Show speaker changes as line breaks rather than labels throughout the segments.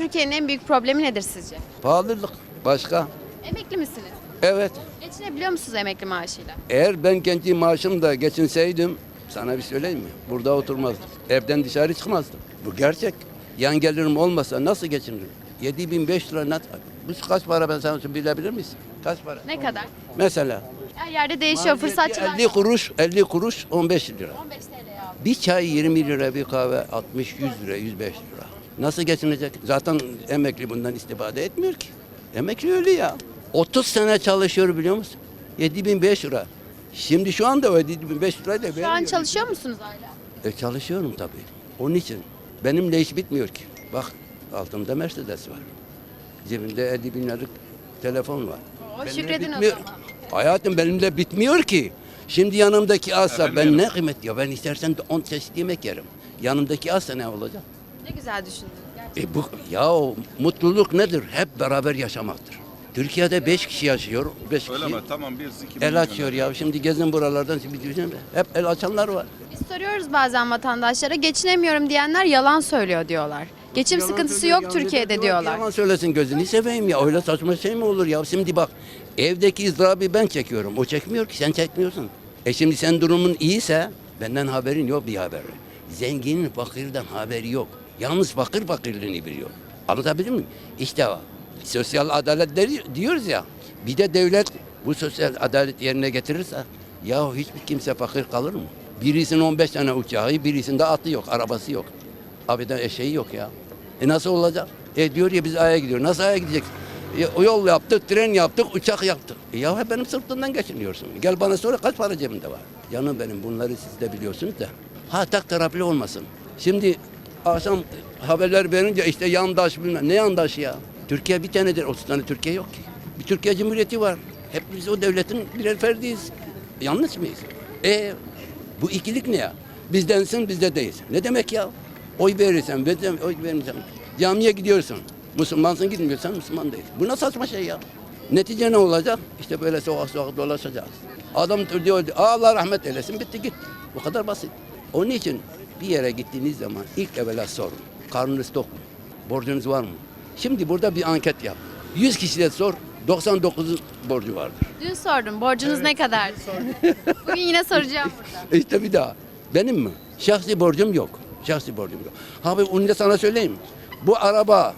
Türkiye'nin en büyük problemi nedir sizce?
Pahalılık. Başka?
Emekli misiniz?
Evet.
Geçinebiliyor musunuz emekli maaşıyla?
Eğer ben kendi maaşımda geçinseydim sana bir söyleyeyim mi? Burada oturmazdım. Evden dışarı çıkmazdım. Bu gerçek. Yan gelirim olmasa nasıl geçinirim? 7500 lira net. Bu kaç para ben sana bilebilir misin? Kaç para?
Ne kadar?
Mesela.
Her yerde değişiyor. Fırsatçılar.
50 kuruş, 50 kuruş 15 lira.
15 TL ya.
Bir çay 20 lira, bir kahve 60, 100 lira, 105 lira. Nasıl geçinecek? Zaten emekli bundan istifade etmiyor ki. Emekli öyle ya. 30 sene çalışıyor biliyor musun? 7500 lira. Şimdi şu anda o 7500 lirayı da
Şu an
vermiyor.
çalışıyor musunuz hala?
E çalışıyorum tabii. Onun için. Benimle iş bitmiyor ki. Bak altımda Mercedes var. Cebimde 50 bin liralık telefon var.
Oo,
Benimle
şükredin o
bitmiyor.
zaman.
Hayatım benimle bitmiyor ki. Şimdi yanımdaki asa ben ne kıymet ya ben istersen de 10 çeşit yemek yerim. Yanımdaki asa ne olacak?
Ne güzel gerçekten.
E bu ya o mutluluk nedir? Hep beraber yaşamaktır. Türkiye'de 5 kişi yaşıyor. 5
Öyle
kişi
mi? Tamam biz iki
el açıyor ya. Şimdi gezin buralardan şimdi düşünün. Hep el açanlar var.
Biz soruyoruz bazen vatandaşlara geçinemiyorum diyenler yalan söylüyor diyorlar. Geçim
Yalan
sıkıntısı
söylüyor,
yok. Türkiye'de diyorlar.
Yalan söylesin gözünü seveyim ya. Öyle saçma şey mi olur ya? Şimdi bak evdeki ızdırabı ben çekiyorum. O çekmiyor ki sen çekmiyorsun. E şimdi sen durumun iyiyse benden haberin yok bir haber. Zenginin fakirden haberi yok. Yalnız fakir fakirliğini biliyor. Anlatabildim mi? İşte. Sosyal adalet diyoruz ya. Bir de devlet bu sosyal adalet yerine getirirse ya hiçbir kimse fakir kalır mı? Birisinin 15 tane uçağı, birisinde atı yok, arabası yok. Abiden eşeği yok ya. E nasıl olacak? E diyor ya biz Ay'a gidiyor. Nasıl Ay'a gidecek? E, yol yaptık, tren yaptık, uçak yaptık. E ya hep benim sırtımdan geçiniyorsun. Gel bana sonra kaç para cebinde var? Canım benim bunları siz de biliyorsunuz da. Ha tak taraflı olmasın. Şimdi akşam haberler verince işte yandaş bilmem. Ne yandaş ya? Türkiye bir tanedir. 30 tane Türkiye yok ki. Bir Türkiye Cumhuriyeti var. Hepimiz o devletin birer ferdiyiz. Yanlış mıyız? E bu ikilik ne ya? Bizdensin bizde değilsin. Ne demek ya? Oy verirsen, verirsen oy vermeyeceksin. Camiye gidiyorsun. Müslümansın gitmiyorsan Müslüman değil. Bu ne saçma şey ya? Netice ne olacak? İşte böyle sokak sokak dolaşacağız. Adam diyor Allah rahmet eylesin bitti git. Bu kadar basit. Onun için bir yere gittiğiniz zaman ilk evvela sorun. Karnınız tok mu? Borcunuz var mı? Şimdi burada bir anket yap. 100 kişiye sor. 99'u borcu vardır.
Dün sordum borcunuz ne kadar? Bugün yine soracağım burada.
İşte bir daha. Benim mi? Şahsi borcum yok. Şahsi borcum yok. Abi onu da sana söyleyeyim. Bu araba,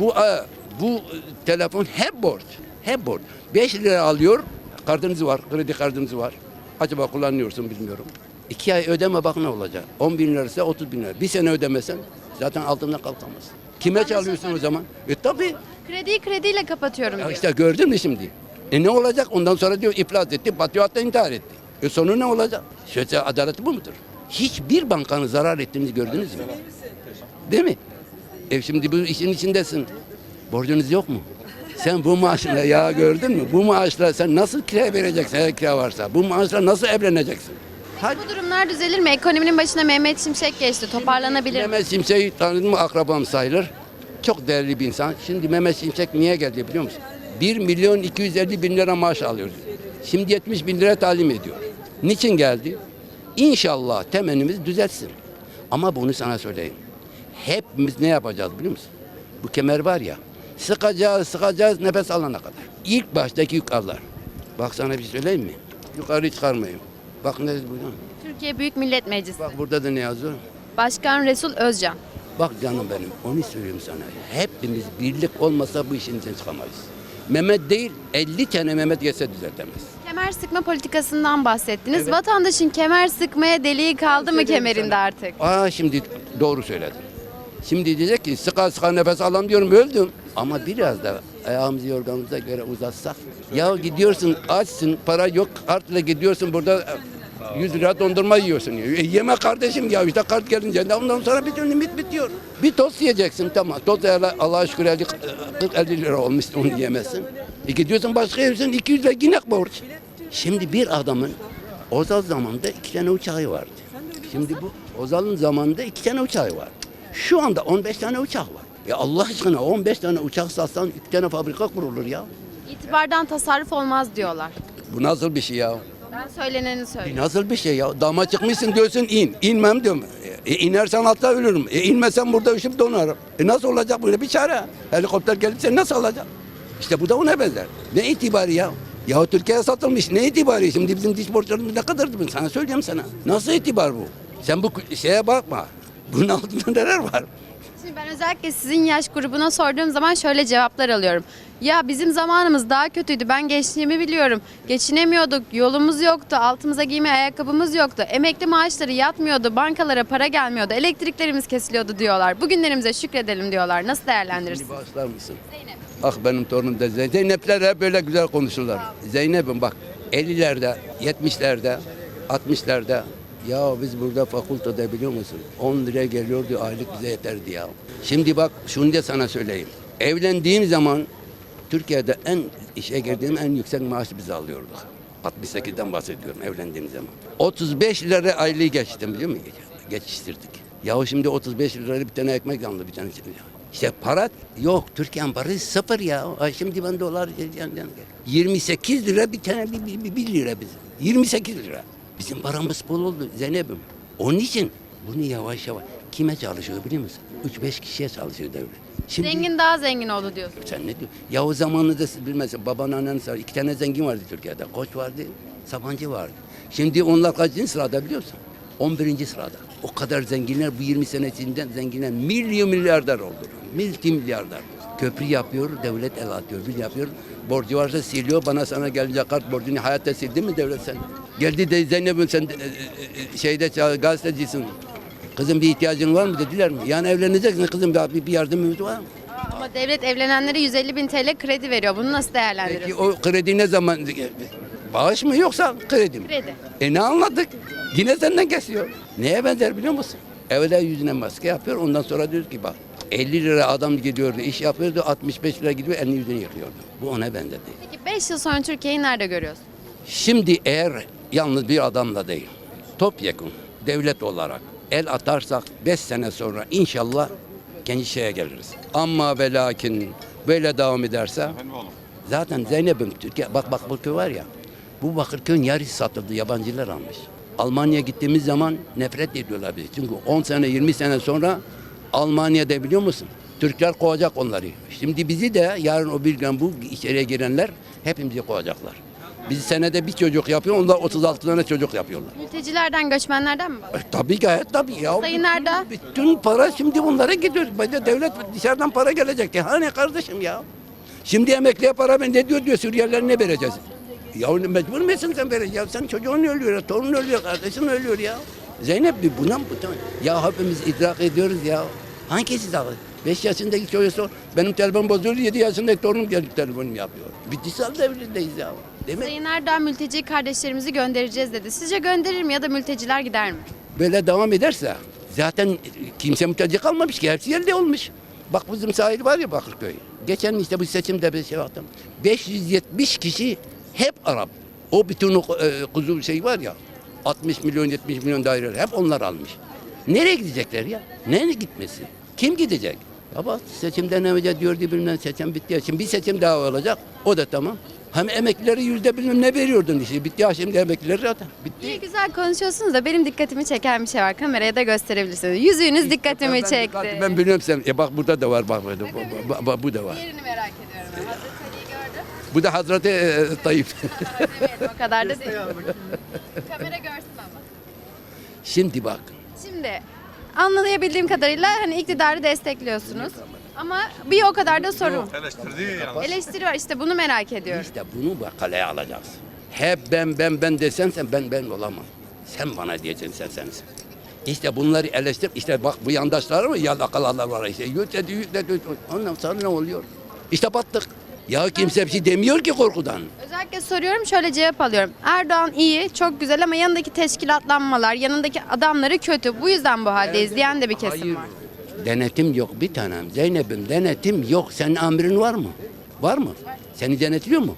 bu e, bu e, telefon hep borç. Hep borç. 5 lira alıyor. Kartınız var, kredi kartınız var. Acaba kullanıyorsun bilmiyorum. 2 ay ödeme bak ne olacak. 10 bin liraysa 30 bin lira. Bir sene ödemesen zaten altından kalkamazsın. Kime çalıyorsun o zaman? E tabii.
Krediyi krediyle kapatıyorum diyor.
işte gördün mü şimdi? E ne olacak? Ondan sonra diyor iflas etti, batıyor hatta intihar etti. E sonu ne olacak? Sosyal adalet bu mudur? Hiçbir bankanın zarar ettiğini gördünüz mü? Değil mi? E şimdi bu işin içindesin. Borcunuz yok mu? Sen bu maaşla ya gördün mü? Bu maaşla sen nasıl kira vereceksin eğer kira varsa? Bu maaşla nasıl evleneceksin? Hadi.
Bu durumlar düzelir mi? Ekonominin başına Mehmet Şimşek geçti. Toparlanabilir mi?
Mehmet Şimşek'i tanıdım mı akrabam sayılır. Çok değerli bir insan. Şimdi Mehmet Şimşek niye geldi biliyor musun? 1 milyon 250 bin lira maaş alıyor. Şimdi 70 bin lira talim ediyor. Niçin geldi? İnşallah temennimiz düzelsin. Ama bunu sana söyleyeyim. Hepimiz ne yapacağız biliyor musun? Bu kemer var ya. Sıkacağız, sıkacağız nefes alana kadar. İlk baştaki yük alır. Bak sana bir şey söyleyeyim mi? Yukarı çıkarmayayım. Bak ne bu?
Türkiye Büyük Millet Meclisi.
Bak burada da ne yazıyor?
Başkan Resul Özcan.
Bak canım benim onu söylüyorum sana. Hepimiz birlik olmasa bu işin içinden çıkamayız. Mehmet değil 50 tane Mehmet gelse düzeltemez.
Kemer sıkma politikasından bahsettiniz. Vatandaşın kemer sıkmaya deliği kaldı mı kemerinde artık?
Aa şimdi doğru söyledin. Şimdi diyecek ki sıka sıka nefes alam diyorum öldüm. Ama biraz da ayağımızı yorganımıza göre uzatsak. Ya gidiyorsun açsın para yok kartla gidiyorsun burada e, 100 lira dondurma yiyorsun. E, yeme kardeşim ya işte kart gelince de ondan sonra bütün limit bitiyor. Bir tost yiyeceksin tamam. Tost Allah- Allah'a şükür 50, 40-50 lira olmuş onu yemezsin. E gidiyorsun başka yersin 200 lira yine borç. Şimdi bir adamın Ozal zamanında iki tane uçağı vardı. Şimdi bu Ozal'ın zamanında iki tane uçağı var. Şu anda 15 tane uçak var. Ya Allah aşkına 15 tane uçak satsan iki tane fabrika kurulur ya.
İtibardan tasarruf olmaz diyorlar.
Bu nasıl bir şey ya?
Ben söyleneni
Bu
söylüyorum.
nasıl bir şey ya? Dama çıkmışsın diyorsun in. İnmem diyorum. E, E inersen atla ölürüm. E inmesen burada üşüp donarım. E nasıl olacak böyle bir çare? Helikopter gelip seni nasıl alacak? İşte bu da ona benzer. Ne itibarı ya? Ya Türkiye'ye satılmış ne itibarı? Şimdi bizim diş borçlarımız ne kadardı ben sana söyleyeyim sana. Nasıl itibar bu? Sen bu şeye bakma. Bunun altında neler var?
Şimdi ben özellikle sizin yaş grubuna sorduğum zaman şöyle cevaplar alıyorum. Ya bizim zamanımız daha kötüydü. Ben gençliğimi biliyorum. Geçinemiyorduk, yolumuz yoktu, altımıza giyme ayakkabımız yoktu. Emekli maaşları yatmıyordu, bankalara para gelmiyordu, elektriklerimiz kesiliyordu diyorlar. Bugünlerimize şükredelim diyorlar. Nasıl değerlendirirsiniz?
Beni bağışlar mısın?
Zeynep.
Ah benim torunum da Zeynep. Zeynepler hep böyle güzel konuşurlar. Zeynep'im bak 50'lerde, 70'lerde, 60'larda ya biz burada fakültede biliyor musun? 10 lira geliyordu aylık bize yeterdi ya. Şimdi bak şunu da sana söyleyeyim. Evlendiğim zaman Türkiye'de en işe girdiğim en yüksek maaşı biz alıyorduk. 68'den bahsediyorum evlendiğim zaman. 35 lira aylığı geçtim biliyor musun? Geçiştirdik. Ya şimdi 35 liraya bir tane ekmek aldı bir tane. İşte para yok. Türkiye'nin parası sıfır ya. Şimdi ben dolar yani, yani 28 lira bir tane bir, bir, bir lira bizim. 28 lira. Bizim paramız bol oldu Zeynep'im. Onun için bunu yavaş yavaş kime çalışıyor biliyor musun? 3-5 kişiye çalışıyor devlet. Şimdi
Zengin daha zengin oldu diyorsun.
sen ne diyorsun? Ya o zamanında siz bilmezsin baban annen sağ iki tane zengin vardı Türkiye'de. Koç vardı, Sabancı vardı. Şimdi onlar kaçıncı sırada biliyorsun? 11. sırada. O kadar zenginler bu 20 sene içinde zenginler milyon milyarder oldu. Multi milyarder. Köprü yapıyor, devlet el atıyor. Bir yapıyor, borcu varsa siliyor. Bana sana gelince kart borcunu hayatta sildi mi devlet sen? Geldi de Zeynep'im sen e, e, e, şeyde gazetecisin. Kızım bir ihtiyacın var mı dediler mi? Yani evleneceksin kızım bir, bir yardımımız var mı?
Ama devlet evlenenlere 150 bin TL kredi veriyor. Bunu nasıl
Peki
değerlendiriyorsunuz?
o kredi ne zaman? Bağış mı yoksa kredi mi?
Kredi.
E ne anladık? Yine senden kesiyor. Neye benzer biliyor musun? Evvela yüzüne maske yapıyor ondan sonra diyor ki bak 50 lira adam gidiyordu iş yapıyordu 65 lira gidiyor elini yüzünü yıkıyordu. Bu ona benzedi.
Peki 5 yıl sonra Türkiye'yi nerede görüyorsun?
Şimdi eğer yalnız bir adamla değil topyekun devlet olarak el atarsak 5 sene sonra inşallah kendi şeye geliriz. Ama ve lakin böyle devam ederse zaten Zeynep'im Türkiye bak bak Bakırköy var ya bu Bakırköy'ün yarısı satıldı yabancılar almış. Almanya'ya gittiğimiz zaman nefret ediyorlar bizi. Çünkü 10 sene 20 sene sonra Almanya'da biliyor musun? Türkler kovacak onları. Şimdi bizi de yarın o bir gün bu içeriye girenler hepimizi kovacaklar. Biz senede bir çocuk yapıyor, onlar 36 tane çocuk yapıyorlar.
Mültecilerden, göçmenlerden mi?
E, tabii gayet tabii ya.
Sayın nerede?
Bütün para şimdi bunlara gidiyor. Böyle devlet dışarıdan para gelecek diye. Hani kardeşim ya? Şimdi emekliye para ben ne diyor diyor Suriyeliler ne vereceğiz? Ya mecbur musun sen vereceksin? Sen çocuğun ölüyor, ya, torun ölüyor, kardeşin ölüyor ya. Zeynep bir buna mı? Ya hepimiz idrak ediyoruz ya. Hangisi daha? 5 yaşındaki çocuğu sor. Benim telefon bozuldu 7 yaşındaki torunum gelip telefonum yapıyor. Bitkisel devrindeyiz ya. Demek
Sayın Erdoğan mülteci kardeşlerimizi göndereceğiz dedi. Sizce gönderir mi ya da mülteciler gider mi?
böyle devam ederse zaten kimse mülteci kalmamış ki hepsi yerde olmuş. Bak bizim sahil var ya Bakırköy. Geçen işte bu seçimde bir şey baktım. 570 kişi hep Arap. O bütün o e, kuzu şey var ya 60 milyon 70 milyon daire hep onlar almış. Nereye gidecekler ya? Nereye gitmesi? Kim gidecek? Ya bak seçimden önce diyordu bilmem seçim bitti ya. Şimdi bir seçim daha olacak. O da tamam. Hem emeklileri yüzde bilmem ne veriyordun işte. Bitti ya şimdi emeklileri zaten. Bitti.
İyi güzel konuşuyorsunuz da benim dikkatimi çeken bir şey var. Kameraya da gösterebilirsiniz. Yüzüğünüz dikkatimi çekti.
Ben, ben biliyorum sen. E bak burada da var bak. burada. Bu, bu- bu- bu da var.
Diğerini merak ediyorum. ben. Hazreti Ali'yi gördüm.
Bu da Hazreti e, Tayyip.
Evet o kadar da değil. Kamera görsün ama.
Şimdi bak.
Şimdi anlayabildiğim kadarıyla hani iktidarı destekliyorsunuz. Ama bir o kadar da sorun.
Eleştirdi yalnız.
Eleştiri var işte bunu merak ediyorum.
İşte bunu bak kaleye alacaksın. Hep ben ben ben desen sen ben ben olamam. Sen bana diyeceksin sen sensin. İşte bunları eleştir. İşte bak bu yandaşlar mı yalakalarlar var işte. Yükledi yükledi. Ondan sonra ne oluyor? İşte battık. Ya kimse bir şey demiyor ki korkudan.
Özellikle soruyorum şöyle cevap alıyorum. Erdoğan iyi, çok güzel ama yanındaki teşkilatlanmalar, yanındaki adamları kötü. Bu yüzden bu haldeyiz diyen de bir kesim
Hayır.
var.
Denetim yok bir tanem. Zeynep'im denetim yok. Senin amrin var mı? Var mı? Seni denetliyor mu?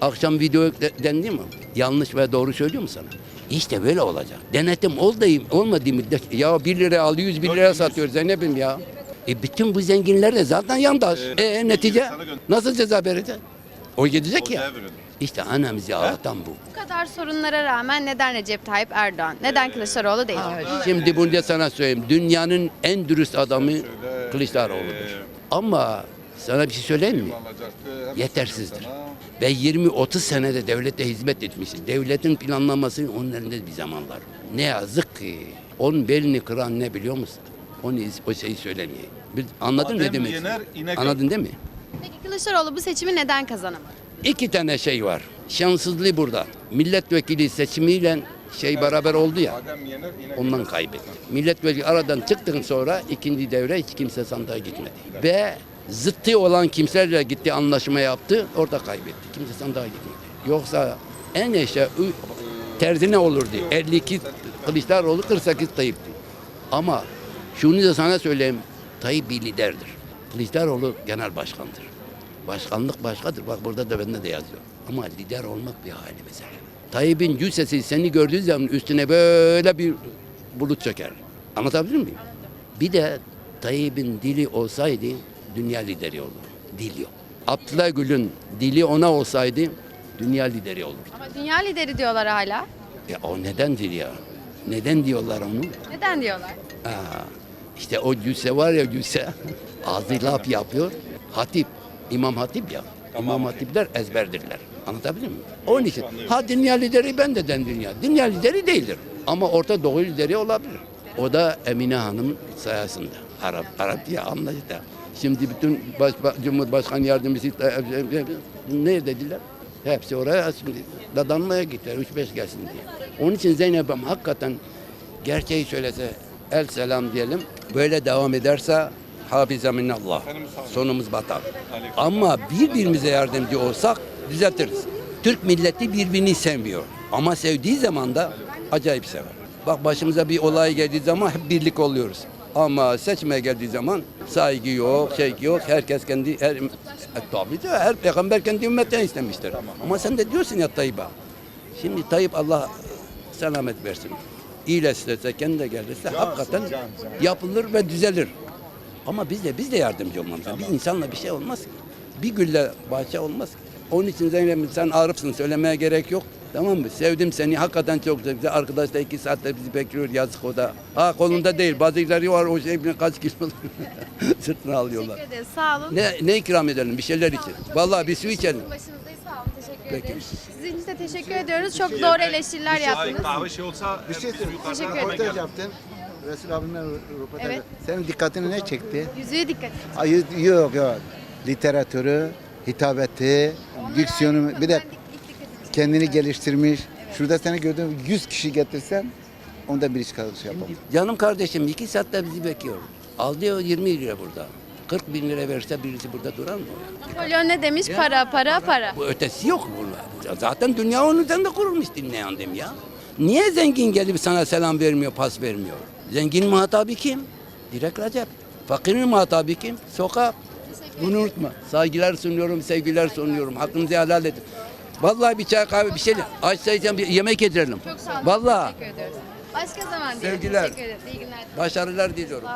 Akşam video de- dendi mi? Yanlış ve doğru söylüyor mu sana? İşte böyle olacak. Denetim olayım, olmadığı müddetçe. Ya 1 lira alıyor, 100 bin lira satıyor Zeynep'im ya. E bütün bu zenginler de zaten yandaş. E netice? Nasıl ceza verecek? O gidecek
O
ya. İşte annemizi ağlatan bu.
Bu kadar sorunlara rağmen neden Recep Tayyip Erdoğan? Neden Kılıçdaroğlu değil?
Şimdi bunu da sana söyleyeyim. Dünyanın en dürüst adamı Kılıçdaroğlu'dur. Ama sana bir şey söyleyeyim mi? Yetersizdir. Ve 20-30 senede devlete hizmet etmişiz. Devletin planlaması onun elinde bir zamanlar. Ne yazık ki onun belini kıran ne biliyor musun? Onu o şeyi söylemeyeyim. Bir- Anladın ne
Adem
demek?
yener, inek
Anladın değil mi?
Peki Kılıçdaroğlu bu seçimi neden kazanamadı?
İki tane şey var. Şanssızlığı burada. Milletvekili seçimiyle şey beraber oldu ya.
Yener,
Ondan kaybetti. Milletvekili aradan çıktıktan sonra ikinci devre hiç kimse sandığa gitmedi. Ve zıttı olan kimselerle gitti anlaşma yaptı. Orada kaybetti. Kimse sandığa gitmedi. Yoksa en eşe terzine olurdu. 52 Kılıçdaroğlu 48 Tayyip'ti. Ama şunu da sana söyleyeyim. Tayyip bir liderdir. Kılıçdaroğlu genel başkandır. Başkanlık başkadır. Bak burada da bende de yazıyor. Ama lider olmak bir hali mesela. Tayyip'in cüssesi seni gördüğü zaman üstüne böyle bir bulut çöker. Anlatabilir miyim? Bir de Tayyip'in dili olsaydı dünya lideri olurdu. Dil yok. Abdullah Gül'ün dili ona olsaydı dünya lideri olurdu.
Ama dünya lideri diyorlar hala.
Ya o neden dil ya? Neden diyorlar onu?
Neden diyorlar?
Ha, işte o cüsse var ya cüsse. Ağzı laf yapıyor. Hatip. İmam Hatip ya. İmam Hatipler ezberdirler. Anlatabiliyor muyum? Onun için. Ha dünya lideri ben de den dünya. Dünya lideri değildir. Ama Orta Doğu lideri olabilir. O da Emine Hanım sayesinde. Arap, Arap diye anlaştı. Şimdi bütün baş, baş- Cumhurbaşkanı yardımcısı ne dediler? Hepsi oraya şimdi dadanmaya gittiler. 3-5 gelsin diye. Onun için Zeynep'im hakikaten gerçeği söylese el selam diyelim. Böyle devam ederse hafize minallah. Sonumuz batar. Ama birbirimize yardımcı olsak düzeltiriz. Türk milleti birbirini sevmiyor. Ama sevdiği zaman da acayip sever. Bak başımıza bir olay geldiği zaman hep birlik oluyoruz. Ama seçmeye geldiği zaman saygı yok, şey yok. Herkes kendi her, e, tabii de her peygamber kendi ümmetten istemiştir. Ama sen de diyorsun ya Tayyip'e. Şimdi Tayyip Allah selamet versin. İyileştirirse, kendi de gelirse hakikaten yapılır ve düzelir. Ama biz de biz de yardımcı olmamız lazım. Bir insanla bir şey olmaz ki. Bir gülle bahçe olmaz ki. Onun için Zeynep sen Arap'sın söylemeye gerek yok. Tamam mı? Sevdim seni. Hakikaten çok güzel. Arkadaş da iki saatte bizi bekliyor. Yazık o da. Ha kolunda değil. Bazıları var o şey bile kaç kilo sırtına alıyorlar.
Teşekkür ederiz. Sağ olun.
Ne, ne ikram edelim? Bir şeyler için. Vallahi bir su içelim.
Başınızdayız.
Peki.
Sizin için de teşekkür ediyoruz. Çok doğru eleştiriler
Ay,
yaptınız.
kahve şey olsa
Bir şey söyleyeyim.
Teşekkür
hemen
Röportaj yaptın. Resul abimle röportaj
Evet.
yaptın. Senin dikkatini ne çekti?
Yüzüğe dikkat edin.
Ay, yok yok. Literatürü, hitabeti, diksiyonu bir de kendini geliştirmiş. Şurada seni gördüm 100 kişi getirsen onda bir iş kalır şey yapalım.
Canım kardeşim iki saatte bizi bekliyor. Aldı o 20 lira burada. 40 bin lira verse birisi burada durar mı?
Napolyon ne demiş? Para, para, para.
Bu ötesi yok burada. Zaten dünya onun üzerinde kurulmuş dinleyendim ya. Niye zengin gelip sana selam vermiyor, pas vermiyor? Zengin muhatabı kim? Direkt Recep. Fakirin muhatabı kim? Sokak. Bunu unutma. Saygılar sunuyorum, sevgiler sunuyorum. Hakkınızı helal edin. Vallahi bir çay kahve bir şey. Açsayacağım bir yemek yedirelim.
Çok sağ olun.
Vallahi
Teşekkür ediyoruz. Başka zaman diyelim.
Sevgiler.
Teşekkür ederiz. İyi günler.
başarılar diliyorum.